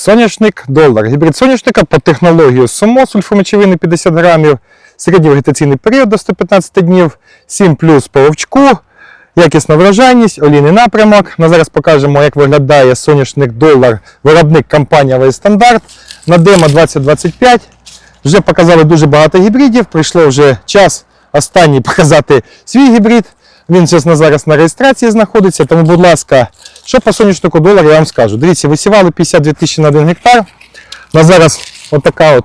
Соняшник долар. Гібрид соняшника по технології СОМО сульфомочевини 50 грамів, середній вегетаційний період до 115 днів, 7 плюс по вовчку, якісна врожайність, олійний напрямок. Ми зараз покажемо, як виглядає соняшник долар, виробник компанія «Весь Стандарт. На демо 2025. Вже показали дуже багато гібридів. Прийшло вже час останній показати свій гібрид. Він зараз зараз на реєстрації знаходиться. Тому, будь ласка, що по соняшнику долар, я вам скажу. Дивіться, висівали 52 тисячі на 1 гектар. На зараз отака от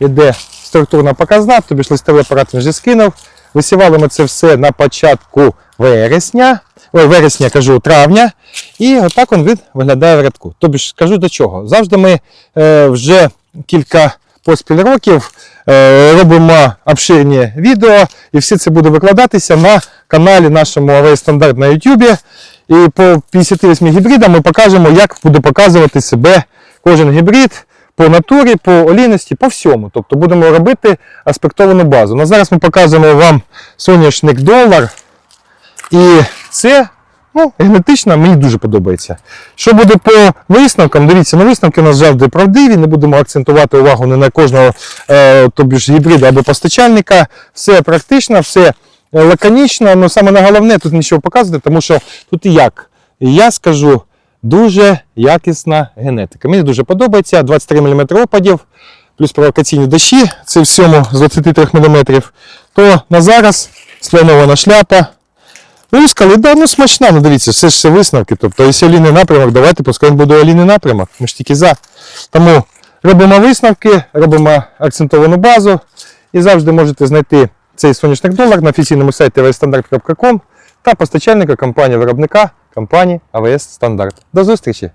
іде структурна показна, тобі ж листовий апарат вже скинув. Висівали ми це все на початку вересня, ой, вересня кажу, травня. І отак він виглядає в рядку. Тобі ж кажу до чого. Завжди ми е, вже кілька поспіль років е, робимо обширні відео, і все це буде викладатися на каналі нашому AV Стандарт на YouTube. І по 58 гібридам ми покажемо, як буде показувати себе кожен гібрид по натурі, по олійності, по всьому. Тобто будемо робити аспектовану базу. На зараз ми показуємо вам соняшник долар. І це ну, генетично мені дуже подобається. Що буде по висновкам? Дивіться, на висновки у нас завжди правдиві, не будемо акцентувати увагу не на кожного е, тобі ж гібрида або постачальника. Все практично, все лаконічно, але саме на головне тут нічого показувати, тому що тут і як. Я скажу, дуже якісна генетика. Мені дуже подобається. 23 мм опадів, плюс провокаційні дощі, це всьому з 23 мм. То на зараз слонована шляпа. Вискали, да, ну смачна, ну дивіться, все ж все висновки. Тобто, якщо олійний напрямок, давайте пускай буде олійний напрямок. Ми ж тільки за. Тому робимо висновки, робимо акцентовану базу і завжди можете знайти цей сонячний долар на офіційному сайті avstandard.com та постачальника компанії виробника компанії AWS Стандарт. До зустрічі!